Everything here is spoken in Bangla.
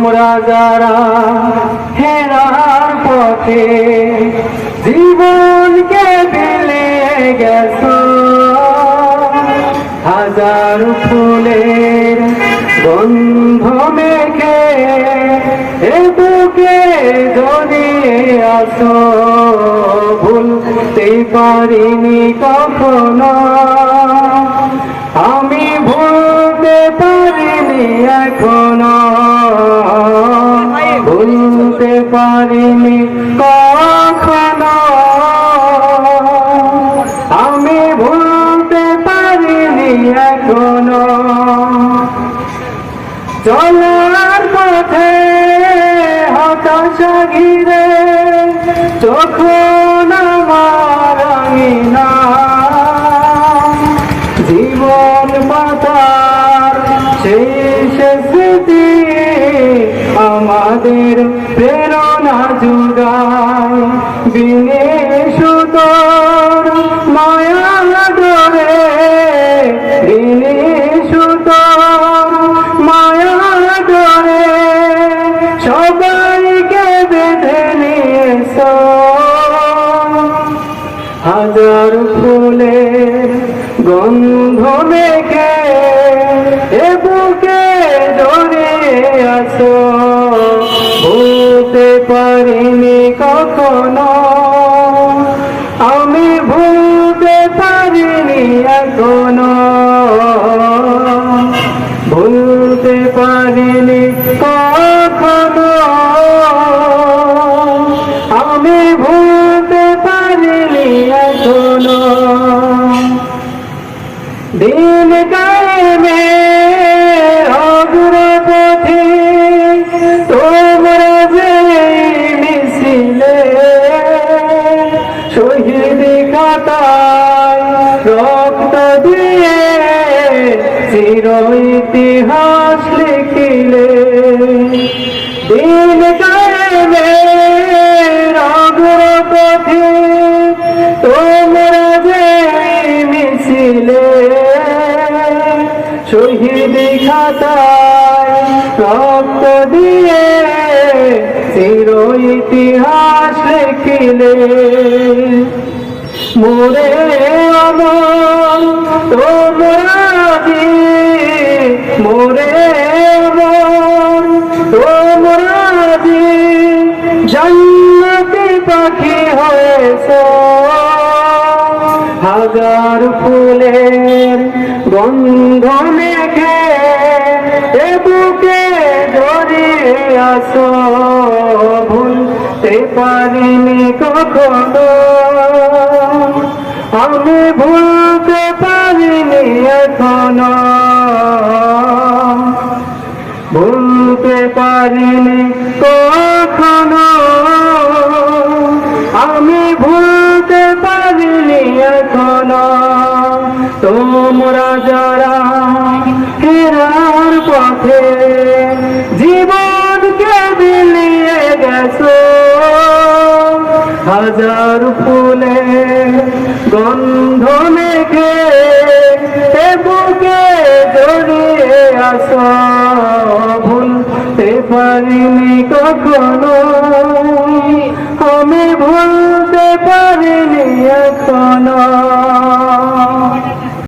তোমরা যারা হেরার পথে জীবনকে বিলিয়ে গেছ। হাজার ফুলের গন্ধ মেখে এ বুকে জড়িয়ে আসো, ভুলতে পারিনি কখনো। আমি ভুলতে পারিনি এখনও। পারিনি কখনো। আমি ভুলতে পারিনি এখনও। চলার পথে হতাশা ঘিরে আঙিনা। জীবন পাতার শেষ স্মৃতি আমাদের প্রেরণা সুতোর মায়া সুতোর মায়া হাজার ফুলের গন্ধ মেখে এ বুকে ধরে আছো। ভুলতে পারিনি কখনো। আমি ভুলতে পারিনি এখনও। দিন কায়েমে তোমরা যে মিছিলে শহীদ ইতিহাস লিখিলে, দিন কায়েমে অগ্রপথে তোমরা যে মিছিলে, শহীদ খাতায় রক্ত দিয়ে চির ইতিহাস লিখিলে। মোরে পাখি হয়েছ। হাজার ফুলের গন্ধ মেখে এ বুকে জড়িয়ে আসো ভুলতে পারিনি কখনো। আমি ভুলতে পারিনি এখনও। ভুলতে পারিনি কখনো। পথে জীবনকে মিলিয়ে গেছো। হাজার ফুলে গন্ধ মেঘে বুকে জড়িয়ে আসো ভুলতে পারিনি কখনো।